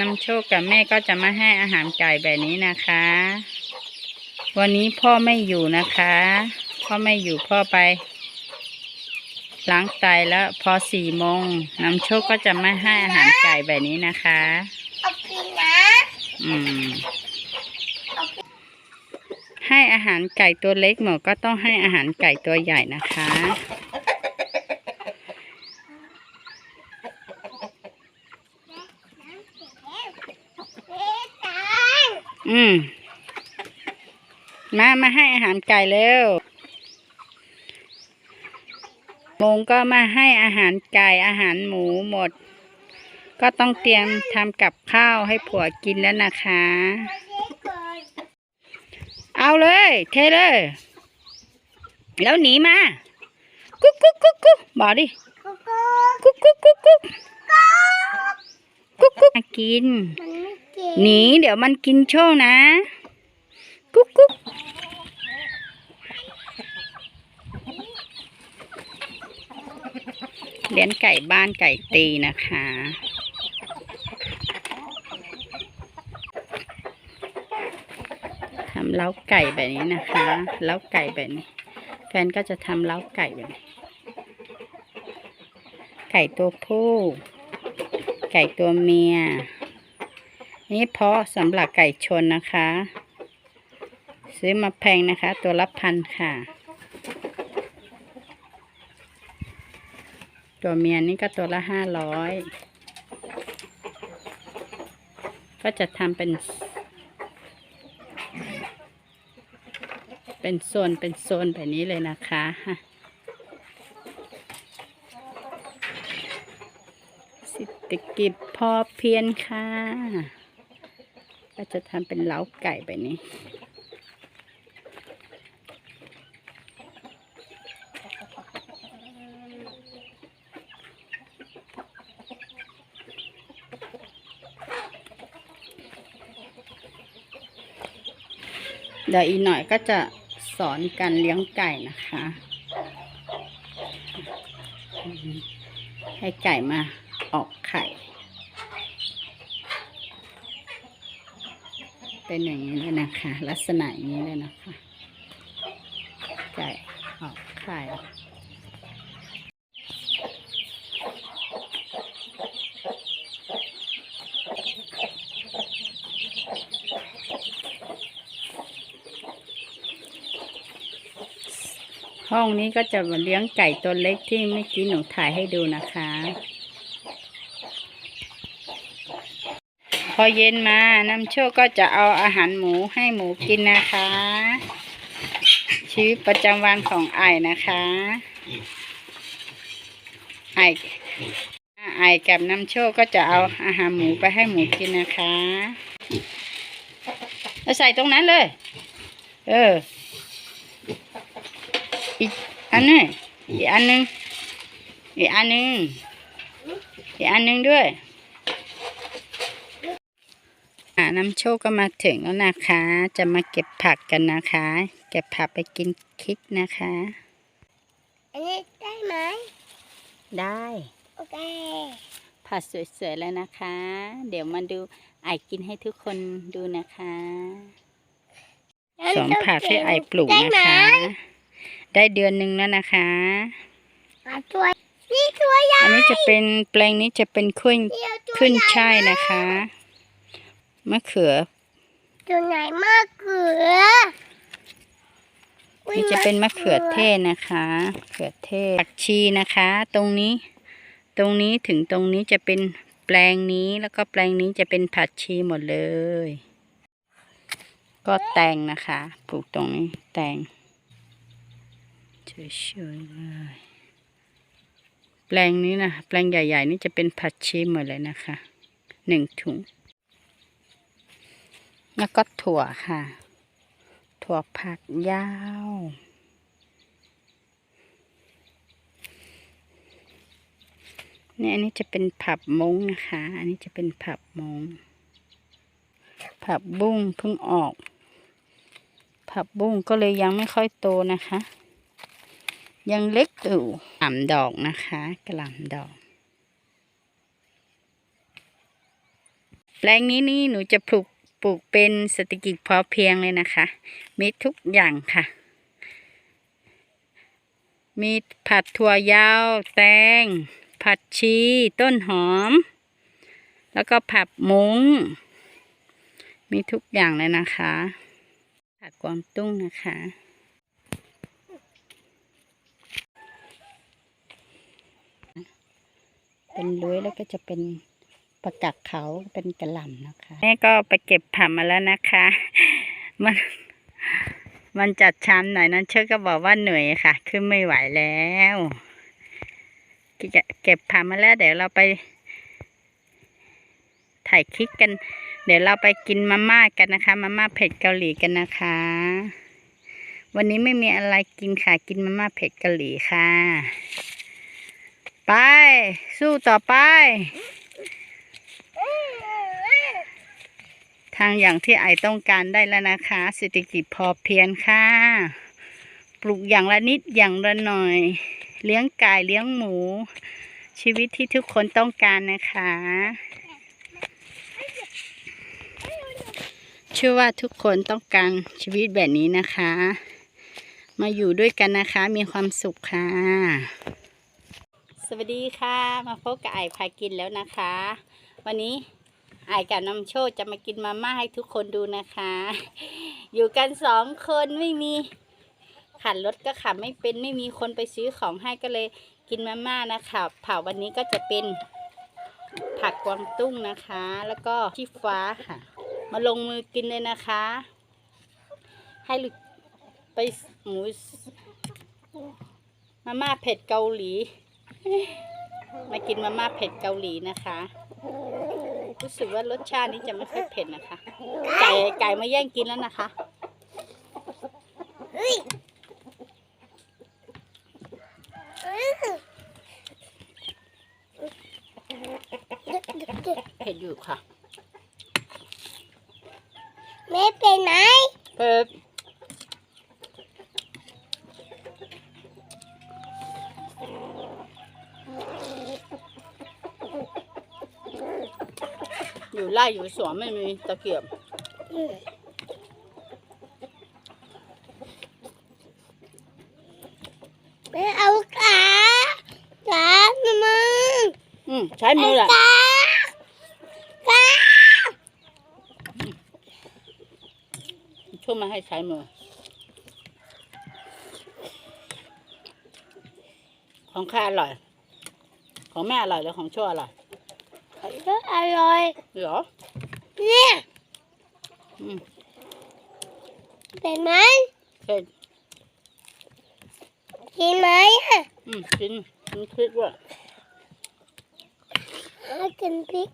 น้ำโชคกับแม่ก็จะมาให้อาหารไก่แบบนี้นะคะ วันนี้พ่อไม่อยู่นะคะ พ่อไม่อยู่พ่อไปล้างไตแล้วพอสี่โมงน้ำโชคก็จะมาให้อาหารไก่แบบนี้นะคะเอากินนะอืมให้อาหารไก่ตัวเล็กหมดก็ต้องให้อาหารไก่ตัวใหญ่นะคะ เอ๊ะตาย อืม มามาให้อาหารไก่เร็วโมงก็มาให้อาหารไก่อาหารหมูหมด ก็ต้องเตรียมทำกับข้าวให้ผัวกินแล้วนะคะ เอาเลย เทเลย แล้วหนีมา กุ๊กกุ๊กกุ๊กกุ๊กบอกดิ กุ๊กกุ๊กกุ๊กกุ๊กกุ๊กกุ๊กกิน หนีเดี๋ยวมันกินโชว์นะ กุ๊กกุ๊กเลี้ยงไก่บ้านไก่ตีนะคะ ทำเล้าไก่แบบนี้นะคะ เล้าไก่แบบนี้ แฟนก็จะทำเล้าไก่แบบนี้ ไก่ตัวผู้ ไก่ตัวเมีย นี่เพาะสำหรับไก่ชนนะคะ ซื้อมาแพงนะคะ ตัวละพันค่ะ ตัวเมียนี่ก็ตัวละห้าร้อยก็จะทำเป็น เป็นโซนเป็นโซนแบบนี้เลยนะคะเศรษฐกิจพอเพียงค่ะ ก็จะทำเป็นเล้าไก่แบบนี้เดี๋ยวอีกหน่อยก็จะสอนการเลี้ยงไก่นะคะ ให้ไก่มาออกไข่ เป็นอย่างนี้เลยนะคะ ลักษณะอย่างนี้เลยนะคะไก่ออกไข่ห้องนี้ก็จะเลี้ยงไก่ตัวเล็กที่เมื่อกี้หนูถ่ายให้ดูนะคะ อเย็นมาน้ำโชคก็จะเอาอาหารหมูให้หมูกินนะคะ ชีวิตประจำวันของไอ้นะคะไอ้ไอ้กับน้ำโชคก็จะเอาอาหารหมูไปให้หมูกินนะคะแล้วใส่ตรงนั้นเลย เออ อีกอันนึงอีกอันนึงอีกอันนึงอีกอันนึงด้วย น้ำโชคก็มาถึงแล้วนะคะ จะมาเก็บผักกันนะคะ เก็บผักไปกินคิกนะคะ อันนี้ได้ไหม ได้ โอเค ผัดสวยๆแล้วนะคะ เดี๋ยวมาดูไอกินให้ทุกคนดูนะคะสองผักที่ไอปลูกได้นะไหมคะ ได้เดือนหนึ่งแล้วนะคะอะตัวนี่ตัวใหญ่อันนี้จะเป็นแปลงนี้จะเป็นขึ้นเดียวตัวขึ้นใหญ่ช่ายนะคะ มะเขือตัวไหนมากเขืออุ๊ยนี่จะเป็นมะเขือเทศนะคะมะเขือเทศผักชีนะคะ ตรงนี้ ตรงนี้ถึงตรงนี้จะเป็นแปลงนี้แล้วก็แปลงนี้จะเป็นผักชีหมดเลย ก็แตงนะคะปลูกตรงนี้แตงเฉยๆเลยแปลงนี้นะแปลงใหญ่ ๆ นี่จะเป็นผักชีหมดเลยนะคะหนึ่งถุง แล้วก็ถั่วค่ะ ถั่วผักยาว เนี่ยอันนี้จะเป็นผับมงนะคะ อันนี้จะเป็นผับมง ผับบุ้งเพิ่งออก ผับบุ้งก็เลยยังไม่ค่อยโตนะคะ ยังเล็กอยู่กล่ำดอกนะคะกล่ำดอกแปลงนี้นี่หนูจะปลูก ปลูกเป็นเศรษฐกิจพอเพียงเลยนะคะ มีทุกอย่างค่ะ มีผัดถั่วยาว แตง ผัดชี ต้นหอม แล้วก็ผักมุ้ง มีทุกอย่างเลยนะคะ ผักกวางตุ้งนะคะเป็นลุยแล้วก็จะเป็น ประกักเขาเป็นกระหล่ำนะคะแม่ก็ไปเก็บผักมาแล้วนะคะ มัน มันจัดชามหน่อยนั้นเชื่อก็บอกว่าเหนื่อยค่ะ ขึ้นไม่ไหวแล้วก็เก็บผักมาแล้ว เดี๋ยวเราไป ถ่ายคลิปกัน เดี๋ยวเราไปกินมาม่ากันนะคะ มาม่าเผ็ดเกาหลีกันนะคะ วันนี้ไม่มีอะไรกินค่ะ กินมาม่าเผ็ดเกาหลีค่ะ ไป สู้ต่อไป ทางอย่างที่ไอต้องการได้แล้วนะคะเศรษฐกิจพอเพียงค่ะ ปลูกอย่างละนิดอย่างละหน่อย เลี้ยงไก่เลี้ยงหมู ชีวิตที่ทุกคนต้องการนะคะ เชื่อว่าทุกคนต้องการชีวิตแบบนี้นะคะ มาอยู่ด้วยกันนะคะมีความสุขค่ะ สวัสดีค่ะ มาพบกับไอพากินแล้วนะคะ วันนี้ไอกับน้ำโชคจะมากินมาม่าให้ทุกคนดูนะคะ อยู่กันสองคนไม่มีขับรถก็ขับไม่เป็นไม่มีคนไปซื้อของให้ก็เลยกินมาม่านะคะเผาวันนี้ก็จะเป็นผักกวางตุ้งนะคะ แล้วก็ชีฟ้าค่ะ มาลงมือกินเลยนะคะ ให้ลูกไปหมูมาม่าเผ็ดเกาหลี มากินมาม่าเผ็ดเกาหลีนะคะ รู้สึกว่ารสชาตินี้จะไม่ค่อยเผ็ดนะคะ ไก่ไก่มาแย่งกินแล้วนะคะเฮ้ยเอ้ยเผ็ดอยู่ค่ะแม่เป็นไหนเผ็ด อยู่ไร่อยู่สวนไม่มีตะเกียบแม่เอาขาขามามึงอืมใช้มือแหละขาขาช่วยมาให้ใช้มือ ของข้าอร่อย ของแม่อร่อยหรือของชั่วอร่อย ก็อร่อยเหรอ เนี่ยอืมเป็นไหมเผ็ดกินไหมอะอืมกินกินพริกด้วยเอากินพริก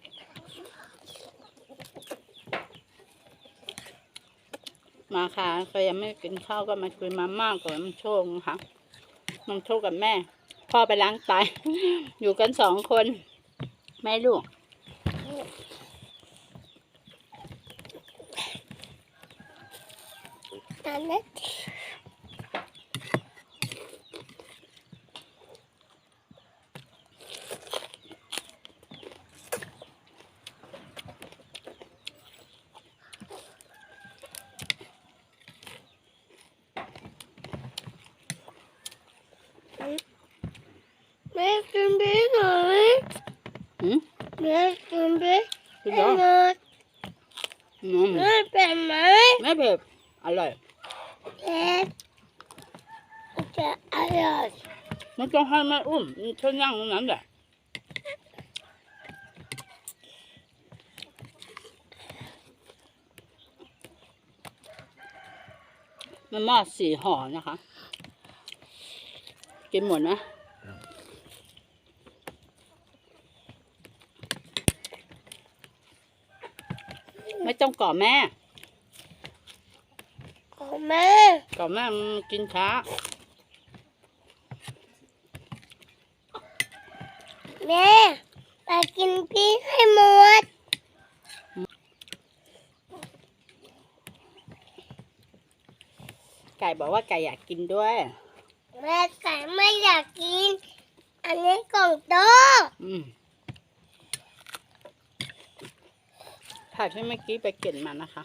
มาค่ะใครยังไม่กินข้าวก็มาคุยมาม่าก่อนน้ำโชคนะคะน้ำโชคกับแม่ พ่อไปล้างไตอยู่กันสองคน แม่ลูก ตอนนั้นแม่กินพริกหน่อย อืม แม่กินพริก กินให้แล้วหมดอืมแม่เป็นไหมไม่เผ็ดอร่อยแม่จะอร่อยไม่ต้องให้แม่อุ้มมันแค่นั่งตรงนั้นแหละมันมาสี่ห่อนะคะ กินหมดนะ ไม่ ต้องก่อแม่ของแม่ก่อแม่มันกินช้า แม่ไปกินพริกให้หมด ไก่บอกว่าไก่อยากกินด้วย แม่ไก่ไม่อยากกิน อันนี้กล่องโตอืม ผักที่เมื่อกี้ไปเก็บมานะคะ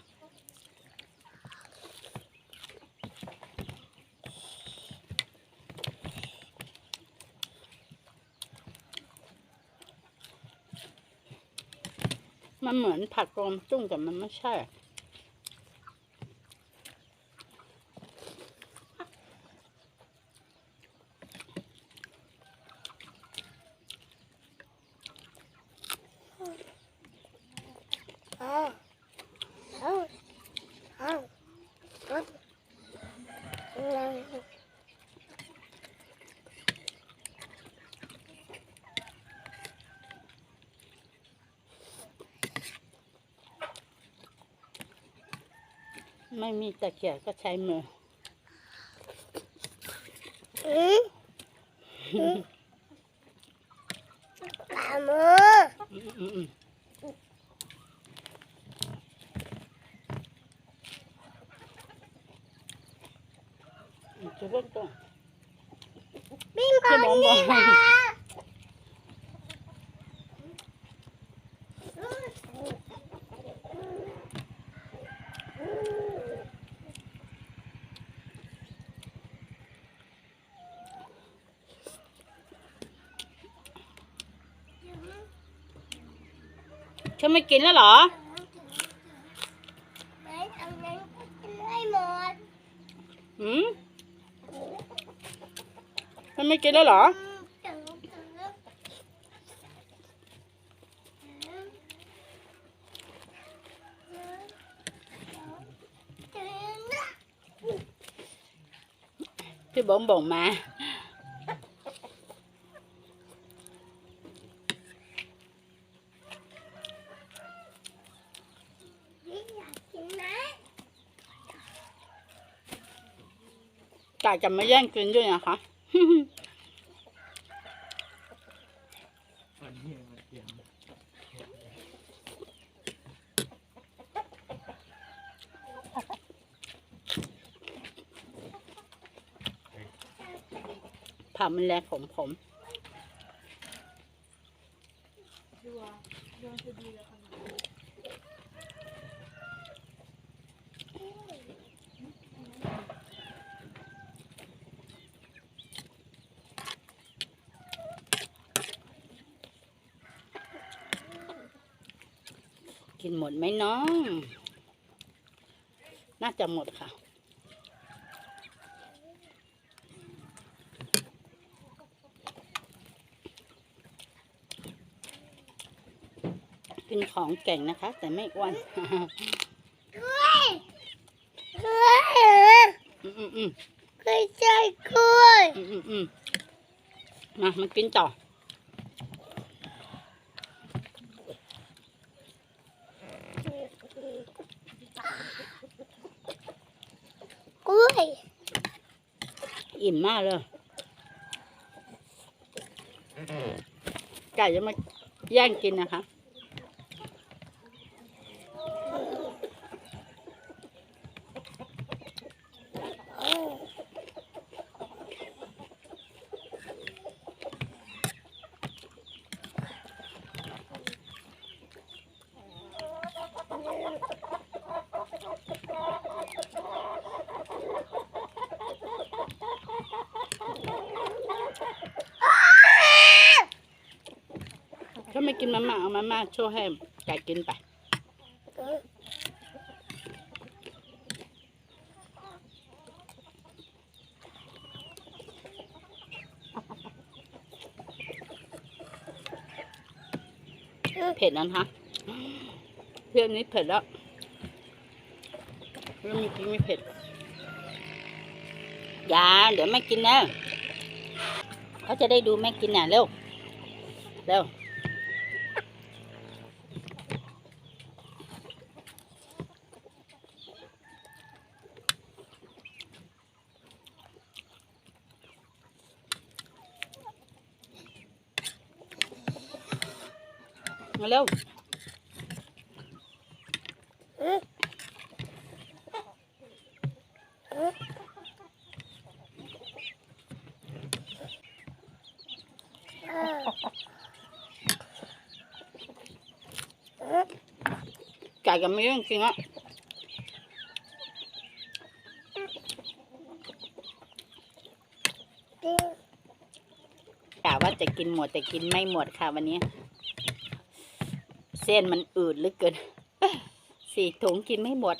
มันเหมือนผักรวมจุ้งแต่มันไม่ใช่ เอาเอาเอาเอาเอา ไม่มีตะเกียบก็ใช้มือปลามือจะเล่นก่อนปิ้งขจะองมองมนี่องนะเธอไม่กินแล้วเหรอไม่ทำนั้นก็กินได้หมดหืมเธอไม่กินแล้วเหรออืมจังจังอืมจังนะ พี่บงบ่งมา นี่อยากกินนะ กาจะมาแย่งกินด้วยนะคะวันนี้มันเตรียมผักมันแรงขม ดไหมน้อง น่าจะหมดค่ะ กินของเก่งนะคะ แต่ไม่อ้วนกล้วยกล้วยเหรออืมอืมอืมไม่ใช่กล้วยอืมอืมอืมมามากินต่อ กล้วย อิ่มมากเลยไก่จะมาแย่งกินนะคะ ถ้าไม่ กินมาม่าเอามาม่าโชว์ให้ไก่กินไปเผ็ดนะคะเพื่อนนี้เผ็ดแล้วเรื่องเมื่อกี้ไม่เผ็ดอย่าเดี๋ยวไม่กินนะเขาจะได้ดูแม่กินน่ะเร็วเร็ว เร็วไก่กันไม่เรื่องจริงอะกะว่าจะกินหมดแต่กินไม่หมดค่ะวันนี้เส้นมันอืดเหลือเกินสี่ถุงกินไม่หมด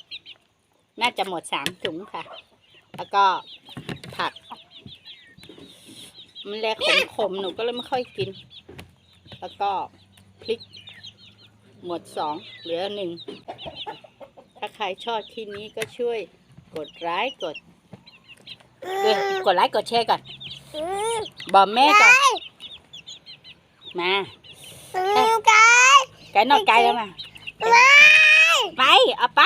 น่าจะหมดสามถุงค่ะ แล้วก็ผัก มันแลขมๆหนูก็เลยไม่ค่อยกิน แล้วก็พริก หมดสองเหลือหนึ่ง ถ้าใครชอบคลิปนี้ก็ช่วยกดไลค์กดเอ้ยกดไลค์กดแชร์ก่อนอืมบอกแม่ก่อนมาอืม ไก่ไก่นอกไก่แล้วมาไม่ไปเอาไป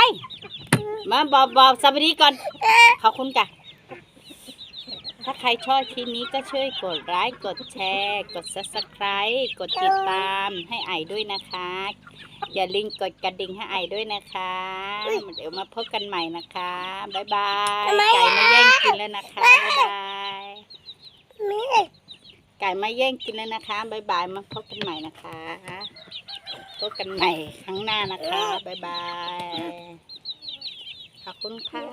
มาบอกบอกสวัสดีก่อน ขอบคุณจ้ะถ้าใครชอบคลิปนี้ก็ช่วยกดไลค์กดแชร์ กด subscribe กดติดตามให้ไอด้วยนะคะ อย่าลืมกดกระดิ่งให้ไอด้วยนะคะ เดี๋ยวมาพบกันใหม่นะคะ บ๊ายบาย ไก่มาแย่งกินแล้วนะคะ บ๊ายบายมีไก่มาแย่งกินแล้วนะคะ บ๊ายบาย มาพบกันใหม่นะคะ พบกันใหม่ครั้งหน้านะคะ บ๊ายบาย ขอบคุณค่ะ